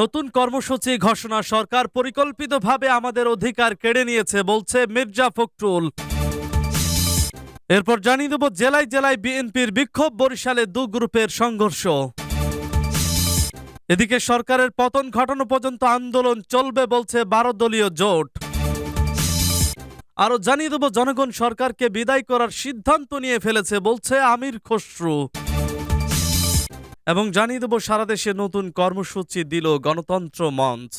নতুন কর্মসূচি ঘোষণা সরকার পরিকল্পিতভাবে আমাদের অধিকার কেড়ে নিয়েছে, বলছে মির্জা ফখরুল। এরপর জানিয়ে দেব, জেলায় জেলায় বিএনপির বিক্ষোভ, বরিশালে দু গ্রুপের সংঘর্ষ। এদিকে সরকারের পতন ঘটানো পর্যন্ত আন্দোলন চলবে, বলছে বারো দলীয় জোট। আরও জানিয়ে দেব, জনগণ সরকারকে বিদায় করার সিদ্ধান্ত নিয়ে ফেলেছে, বলছে আমির খসরু। এবং জানিয়ে দেব, সারা দেশে নতুন কর্মসূচি দিল গণতন্ত্র মঞ্চ।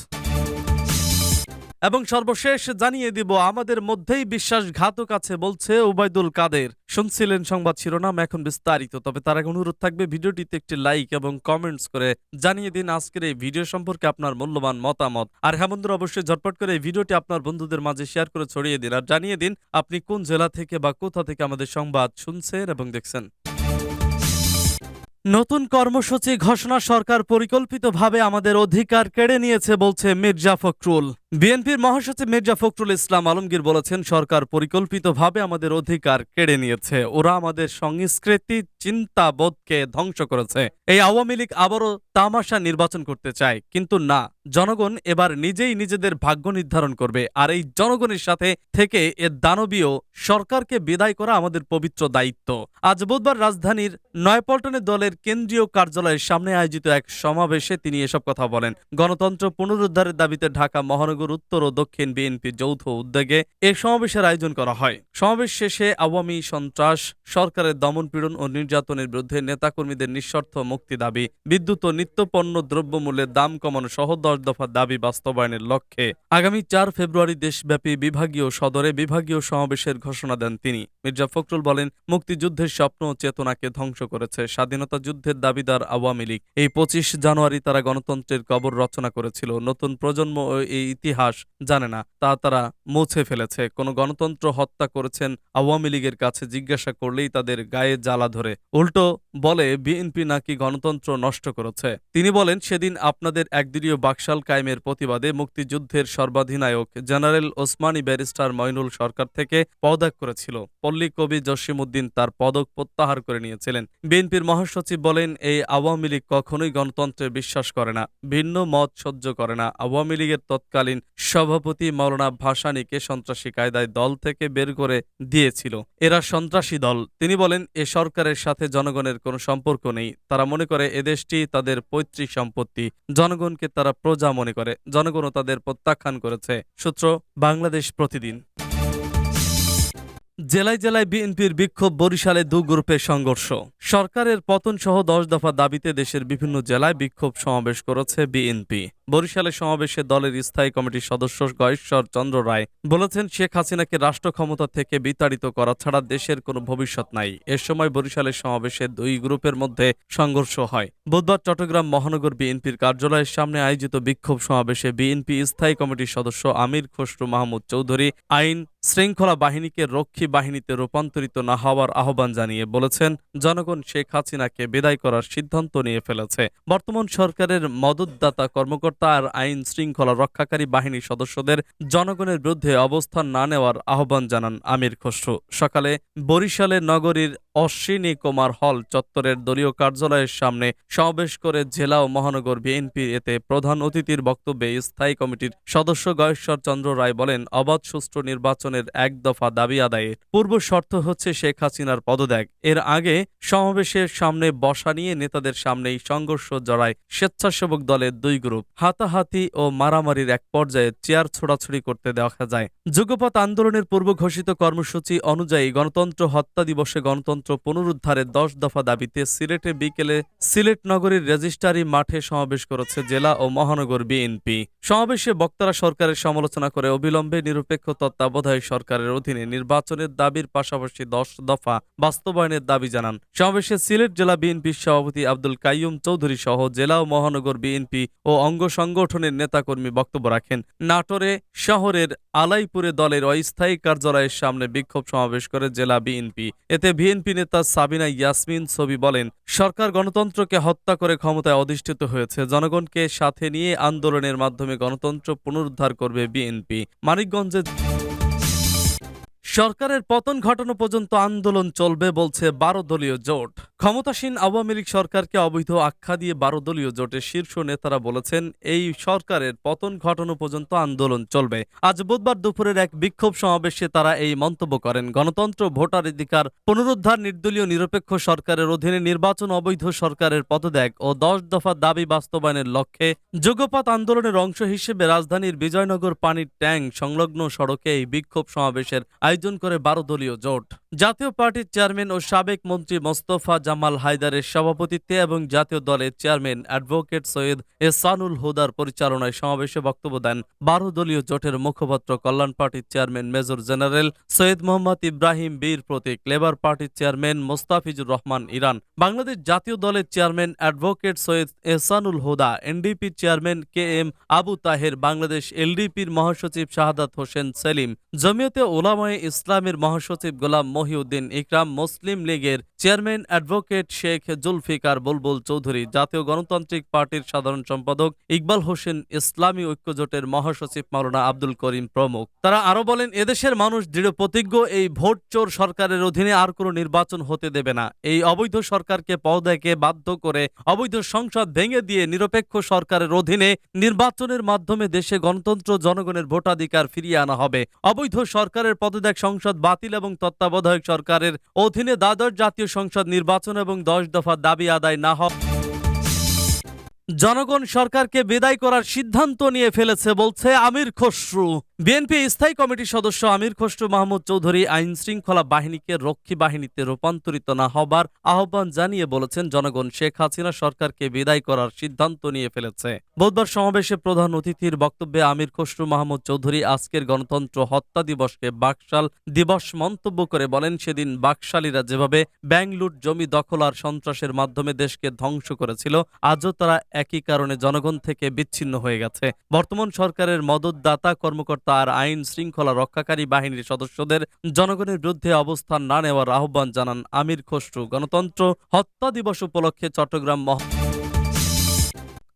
এবং সর্বশেষ জানিয়ে দিব, আমাদের মধ্যেই বিশ্বাসঘাতক আছে বলছে ওবায়দুল কাদের। শুনছিলেন সংবাদ শিরোনাম এখন বিস্তারিত, তবে তার আগে অনুরোধ থাকবে, ভিডিওটিতে একটি লাইক এবং কমেন্টস করে জানিয়ে দিন আজকের এই ভিডিও সম্পর্কে আপনার মূল্যবান মতামত। আর হ্যাঁ বন্ধুরা, অবশ্যই ঝটপট করে এই ভিডিওটি আপনার বন্ধুদের মাঝে শেয়ার করে ছড়িয়ে দিন। আর জানিয়ে দিন, আপনি কোন জেলা থেকে বা কোথা থেকে আমাদের সংবাদ শুনছেন এবং দেখছেন। নতুন কর্মসূচি ঘোষণা সরকার পরিকল্পিতভাবে আমাদের অধিকার কেড়ে নিয়েছে, বলছে মির্জা ফখরুল। বিএনপির মহাসচিব মির্জা ফখরুল ইসলাম আলমগীর বলেছেন, সরকার পরিকল্পিতভাবে আমাদের অধিকার কেড়ে নিয়েছে। ওরা আমাদের সংস্কৃতি, চিন্তাবোধকে ধ্বংস করেছে। এই আওয়ামী লীগ আবারও তামাশা নির্বাচন করতে চায়, কিন্তু না। জনগণ এবার নিজেই নিজেদের ভাগ্য নির্ধারণ করবে, আর এই জনগণের সাথে থেকে এ দানবীয় সরকারকে বিদায় করা আমাদের পবিত্র দায়িত্ব। আজ বুধবার রাজধানীর নয়পল্টনে দলের কেন্দ্রীয় কার্যালয়ের সামনে আয়োজিত এক সমাবেশে তিনি এসব কথা বলেন। গণতন্ত্র পুনরুদ্ধারের দাবিতে ঢাকা মহানগর উত্তর ও দক্ষিণ বিএনপি যৌথ উদ্যোগে এ সমাবেশের আয়োজন করা হয়। সমাবেশ শেষে আওয়ামী সন্ত্রাস, সরকারের দমনপীড়ন ও নির্যাতনের বিরুদ্ধে নেতাকর্মীদের নিঃশর্ত মুক্তি দাবি, বিদ্যুৎ ও নিত্যপণ্য দ্রব্যমূল্যের দাম কমানো সহ দশ দফা দাবি বাস্তবায়নের লক্ষ্যে আগামী চার ফেব্রুয়ারি দেশব্যাপী বিভাগীয় সদরে বিভাগীয় সমাবেশের ঘোষণা দেন তিনি। মির্জা ফখরুল বলেন, মুক্তিযুদ্ধের স্বপ্ন চেতনাকে ধ্বংস করেছে স্বাধীনতা যুদ্ধের দাবিদার আওয়ামী লীগ। এই পঁচিশ জানুয়ারি তারা গণতন্ত্রের কবর রচনা করেছিল। নতুন প্রজন্ম এই ইতিহাস জানে না, তা তারা মুছে ফেলেছে। কোন গণতন্ত্র হত্যা করেছেন আওয়ামী লীগের কাছে জিজ্ঞাসা করলেই তাদের গায়ে জ্বালা ধরে। উল্টো বলে, বিএনপি নাকি গণতন্ত্র নষ্ট করেছে। তিনি বলেন, সেদিন আপনাদের একদিনীয় বাকশাল কায়েমের প্রতিবাদে মুক্তিযুদ্ধের সর্বাধিনায়ক জেনারেল ওসমানী ব্যারিস্টার মইনুল সরকার থেকে পদত্যাগ করেছিল। পল্লী কবি জসিমউদ্দিন তার পদক প্রত্যাহার করে নিয়েছিলেন। বিএনপির মহাসচিব বলেন, এই আওয়ামী লীগ কখনোই গণতন্ত্রে বিশ্বাস করে না, ভিন্ন মত সহ্য করে না। আওয়ামী লীগের তৎকালীন সভাপতি মৌলানা ভাসানীকে সন্ত্রাসী কায়দায় দল থেকে বের করে দিয়েছিল। এরা সন্ত্রাসী দল। তিনি বলেন, এ সরকারের সাথে জনগণের কোনো সম্পর্ক নেই। তারা মনে করে এদেশটি তাদের পৈতৃক সম্পত্তি। জনগণকে তারা প্রজা মনে করে জনগণও তাদের প্রত্যাখ্যান করেছে। সূত্র বাংলাদেশ প্রতিদিন। জেলায় জেলায় বিএনপির বিক্ষোভ বরিশালে দু গ্রুপের সংঘর্ষ। সরকারের পতন সহ দশ দফা দাবিতে দেশের বিভিন্ন জেলায় বিক্ষোভ সমাবেশ করেছে বিএনপি। বরিশালে সমাবেশে দলের স্থায়ী কমিটির সদস্য গয়েশ্বর চন্দ্র রায় বলেছেন, শেখ হাসিনাকে রাষ্ট্র ক্ষমতা থেকে বিতাড়িত করা ছাড়া দেশের কোনো ভবিষ্যৎ নাই। এ সময় বরিশালের সমাবেশে দুই গ্রুপের মধ্যে সংঘর্ষ হয়। বুধবার চট্টগ্রাম মহানগর বিএনপির কার্যালয়ের সামনে আয়োজিত বিক্ষোভ সমাবেশে বিএনপি স্থায়ী কমিটির সদস্য আমির খসরু মাহমুদ চৌধুরী, আইন শৃঙ্খলা বাহিনীকে রক্ষী বাহিনীতে রূপান্তরিত না হওয়ার আহ্বান জানিয়ে বলেছেন, জনগণ শেখ হাসিনাকে বিদায় করার সিদ্ধান্ত নিয়ে ফেলেছে। বর্তমান সরকারের মদতদাতা কর্মকর্তা আর আইন শৃঙ্খলা রক্ষাকারী বাহিনীর সদস্যদের জনগণের বিরুদ্ধে অবস্থান না নেওয়ার আহ্বান জানান আমির খসরু। সকালে বরিশালে নগরীর অশ্বিনী কুমার হল চত্বরের দলীয় কার্যালয়ের সামনে সমাবেশ করে জেলা ও মহানগর বিএনপির এতে প্রধান অতিথির বক্তব্যে স্থায়ী কমিটির সদস্য গয়েশ্বর চন্দ্র রায় বলেন, অবাধ সুষ্ঠু নির্বাচনের এক দফা দাবি আদায়ে পূর্ব শর্ত হচ্ছে শেখ হাসিনার পদত্যাগ। এর আগে সমাবেশের সামনে বসা নিয়ে নেতাদের সামনেই সংঘর্ষ জড়ায় স্বেচ্ছাসেবক দলের দুই গ্রুপ। হাতাহাতি ও মারামারির এক পর্যায়ে চেয়ার ছোড়াছুড়ি করতে দেখা যায়। যুগপৎ আন্দোলনের পূর্ব ঘোষিত কর্মসূচি অনুযায়ী গণতন্ত্র হত্যা দিবসে গণতন্ত্র পুনরুদ্ধারের দশ দফা দাবিতে সিলেটে বিকেলে সিলেট নগরীর রেজিস্ট্রারি মাঠে সমাবেশ করেছে জেলা ও মহানগর বিএনপি। সমাবেশে বক্তারা সরকারের সমালোচনা করে অবিলম্বে নিরপেক্ষ তত্ত্বাবধায়ক সরকারের অধীনে নির্বাচনের দাবির পাশাপাশি দশ দফা বাস্তবায়নের দাবি জানান। সমাবেশে সিলেট জেলা বিএনপির সভাপতি আব্দুল কাইয়ুম চৌধুরী সহ জেলা ও মহানগর বিএনপি ও অঙ্গ সংগঠনের নেতাকর্মী বক্তব্য রাখেন। নাটোরে শহরের আলাইপুরে দলের অস্থায়ী কার্যালয়ের সামনে বিক্ষোভ সমাবেশ করে জেলা বিএনপি। এতে বিএনপি নেতা সাবিনা ইয়াসমিন ছবি বলেন, সরকার গণতন্ত্রকে হত্যা করে ক্ষমতায় অধিষ্ঠিত হয়েছে। জনগণকে সাথে নিয়ে আন্দোলনের মাধ্যমে গণতন্ত্র পুনরুদ্ধার করবে বিএনপি। মানিকগঞ্জে সরকারের পতন ঘটানো পর্যন্ত আন্দোলন চলবে বলছে বারো দলীয় জোট। ক্ষমতাসীন আওয়ামী লীগ সরকারকে অবৈধ আখ্যা দিয়ে বারো দলীয় জোটের শীর্ষ নেতারা বলেছেন, এই সরকারের পতন ঘটানো পর্যন্ত আন্দোলন চলবে। আজ বুধবার দুপুরের এক বিক্ষোভ সমাবেশে তারা এই মন্তব্য করেন। গণতন্ত্র, ভোটার অধিকার, পুনরুদ্ধার, নির্দলীয়, নিরপেক্ষ সরকারের অধীনে নির্বাচন, অবৈধ সরকারের পদত্যাগ ও দশ দফা দাবি বাস্তবায়নের লক্ষ্যে যুগপাত আন্দোলনের অংশ হিসেবে রাজধানীর বিজয়নগর পানির ট্যাঙ্ক সংলগ্ন সড়কে এই বিক্ষোভ সমাবেশের আয়োজন করে বারো দলীয় জোট। জাতীয় পার্টির চেয়ারম্যান ও সাবেক মন্ত্রী মোস্তফা জামাল হায়দারের সভাপতিত্বে এবং জাতীয় দলের চেয়ারম্যান অ্যাডভোকেট সৈয়দ এসানুল হুদার পরিচালনায় সমাবেশে বক্তব্য দেন বারো দলীয় জোটের মুখপাত্র, কল্যাণ পার্টির chairman major general Syed Mohammad Ibrahim Bir Protik, labour পার্টির চেয়ারম্যান মোস্তাফিজুর রহমান ইরান, বাংলাদেশ জাতীয় দলের chairman advocate Syed Ehsanul Huda, NDP chairman K M Abu Taher, Bangladesh এলডিপির মহাসচিব শাহাদাত হোসেন সেলিম, জমিয়তে ওলামায়ে ইসলামের মহাসচিব গোলাম মহিউদ্দিন ইকরাম মুসলিম লীগের চেয়ারম্যান অ্যাডভোকেট শেখ জুলফিকার বুলবুল চৌধুরী, জাতীয় গণতান্ত্রিক পার্টির সাধারণ সম্পাদক ইকবাল হোসেন, ইসলামী ঐক্যজোটের মহাসচিব মাওলানা আব্দুল করিম প্রমুখ। তারা আরও বলেন, এদেশের মানুষ দৃঢ় প্রতিজ্ঞ, এই ভোট চোর সরকারের অধীনে আর কোনো নির্বাচন হতে দেবে না। এই অবৈধ সরকারকে পদত্যাগে বাধ্য করে অবৈধ সংসদ ভেঙে দিয়ে নিরপেক্ষ সরকারের অধীনে নির্বাচনের মাধ্যমে দেশে গণতন্ত্র, জনগণের ভোটাধিকার ফিরিয়ে আনা হবে। অবৈধ সরকারের পদত্যাগ সংসদ বাতিল এবং তত্ত্বাবধায়ক সরকারের অধীনে দ্বাদশ জাতীয় সংসদ নির্বাচন এবং দশ দফা দাবি আদায় না হওয়া জনগণ সরকারকে বিদায় করার সিদ্ধান্ত নিয়ে ফেলেছে, বলছে আমির খসরু। বিএনপি স্থায়ী কমিটির সদস্য আমির খসরু মাহমুদ চৌধুরী আইন শৃঙ্খলা বাহিনীকে রক্ষী বাহিনীতে রূপান্তরিত না হবার আহ্বান জানিয়ে বলেছেন জনগণ। শেখ হাসিনা সরকারকে বিদায় করার সিদ্ধান্ত নিয়ে ফেলেছে। বুধবার সমাবেশে প্রধান অতিথির বক্তব্যে আমির খসরু মাহমুদ চৌধুরী আজকের গণতন্ত্র হত্যা দিবসকে বাকশাল দিবস মন্তব্য করে বলেন, সেদিন বাকশালীরা যেভাবে ব্যাংক লুট জমি দখল আর সন্ত্রাসের মাধ্যমে দেশকে ধ্বংস করেছিল, আজও তারা একই কারণে জনগণ থেকে বিচ্ছিন্ন হয়ে গেছে। বর্তমান সরকারের মদতদাতা কর্মকর্তা আর আইন শৃঙ্খলা রক্ষাকারী বাহিনীর সদস্যদের জনগণের বিরুদ্ধে অবস্থান না নেওয়ার আহ্বান জানান আমির খসরু। গণতন্ত্র হত্যা দিবস উপলক্ষে চট্টগ্রাম মহ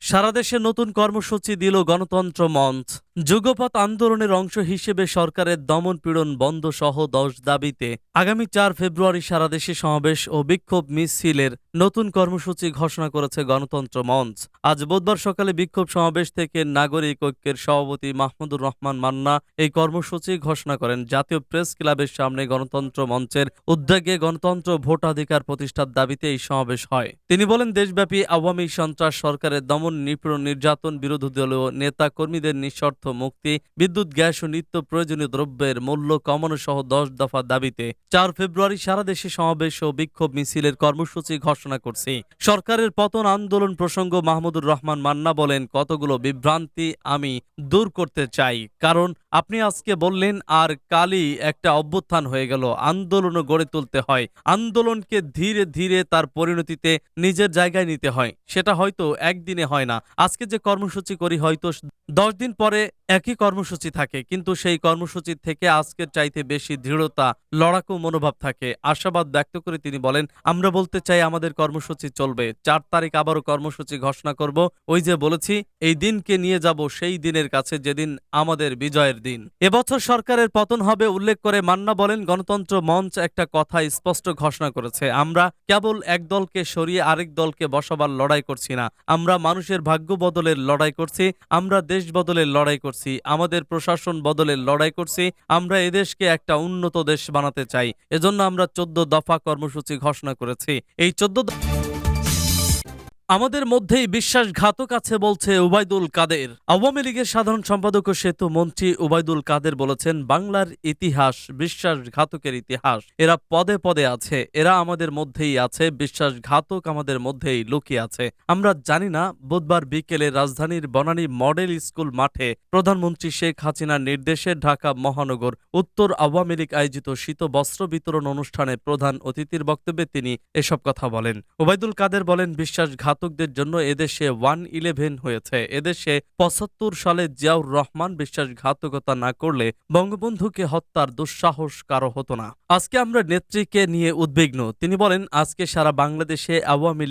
সারা দেশে নতুন কর্মসূচি দিল গণতন্ত্র মঞ্চ। যুগপৎ আন্দোলনের অংশ হিসেবে সরকারের দমন পীড়ন বন্ধ সহ দশ দাবিতে আগামী চার ফেব্রুয়ারি সারা দেশে সমাবেশ ও বিক্ষোভ মিছিলের নতুন কর্মসূচি ঘোষণা করেছে গণতন্ত্র মঞ্চ। আজ বুধবার সকালে বিক্ষোভ সমাবেশ থেকে নাগরিক ঐক্যের সভাপতি মাহমুদুর রহমান মান্না এই কর্মসূচি ঘোষণা করেন। জাতীয় প্রেস ক্লাবের সামনে গণতন্ত্র মঞ্চের উদ্যোগে গণতন্ত্র ভোটাধিকার প্রতিষ্ঠার দাবিতে এই সমাবেশ হয়। তিনি বলেন, দেশব্যাপী আওয়ামী সন্ত্রাস সরকারের দমন নিপীড়ন, নির্যাতন বিরোধী দলীয় নেতা কর্মীদের নিঃশর্ত মুক্তি, বিদ্যুৎ, গ্যাস ও নিত্য প্রয়োজনীয় দ্রব্যের মূল্য কমানো সহ দশ দফা দাবিতে চার ফেব্রুয়ারি সারা দেশে সমাবেশ ও বিক্ষোভ মিছিলের কর্মসূচি ঘোষণা করছি। সরকারের পতন আন্দোলন প্রসঙ্গ মাহমুদুর রহমান মান্না বলেন, কতগুলো বিভ্রান্তি আমি দূর করতে চাই। কারণ আপনি আজকে বললেন, আর কালই একটা অভ্যুত্থান হয়ে গেল। আন্দোলনও গড়ে তুলতে হয়। আন্দোলনকে ধীরে ধীরে তার পরিণতিতে নিজের জায়গায় নিতে হয়। সেটা হয়তো একদিনে হয় না। আজকে যে কর্মসূচি করি হয়তো দশ দিন পরে একই কর্মসূচি থাকে, কিন্তু সেই কর্মসূচি থেকে আজকের চাইতে বেশি দৃঢ়তা, লড়াকু মনোভাব থাকে। আশাবাদ ব্যক্ত করে তিনি বলেন, আমরা বলতে চাই আমাদের কর্মসূচি চলবে। চার তারিখ আবারও কর্মসূচি ঘোষণা করব। ওই যে বলেছি, এই দিনকে নিয়ে যাব সেই দিনের কাছে যেদিন আমাদের বিজয়ের দিন। এবছর সরকারের পতন হবে উল্লেখ করে মান্না বলেন, গণতন্ত্র মঞ্চ একটা কথা স্পষ্ট ঘোষণা করেছে। আমরা কেবল এক দলকে সরিয়ে আরেক দলকে বসাবার লড়াই করছি না। আমরা মানুষের ভাগ্য বদলের লড়াই করছি। আমরা দেশ বদলের লড়াই করছি। আমাদের প্রশাসন বদলের লড়াই করছি, আমরা এদেশকে একটা উন্নত দেশ বানাতে চাই। এজন্য আমরা চোদ্দ দফা কর্মসূচি ঘোষণা করেছি। এই চোদ্দ আমাদের মধ্যেই বিশ্বাসঘাতক আছে বলছে উবাইদুল কাদের। আওয়ামী লীগের সাধারণ সম্পাদক ও সেতু মন্ত্রী উবাইদুল কাদের বলেছেন, বাংলার ইতিহাস বিশ্বাসঘাতকের ইতিহাস। এরা পদে পদে আছে, এরা আমাদের মধ্যেই আছে, বিশ্বাসঘাতক আমাদের মধ্যেই লুকিয়ে আছে। আমরা জানি না, বুধবার বিকেলে রাজধানীর বনানী মডেল স্কুল মাঠে প্রধানমন্ত্রী শেখ হাসিনার নির্দেশে ঢাকা মহানগর উত্তর আওয়ামী লীগ আয়োজিত শীত বস্ত্র বিতরণ অনুষ্ঠানে প্রধান অতিথির বক্তব্যে তিনি এসব কথা বলেন। ওবায়দুল কাদের বলেন বিশ্বাসঘাতকদের জন্য এদেশে ওয়ান ইলেভেন হয়েছে। এদেশে পঁচাত্তর সালে জিয়াউর রহমান বিশ্বাসঘাতকতা না করলে বঙ্গবন্ধুকে হত্যার দুঃসাহস কারও হতো না। আজকে আমরা নেত্রীকে নিয়ে উদ্বিগ্ন। তিনি বলেন, আজকে সারা বাংলাদেশে আওয়ামী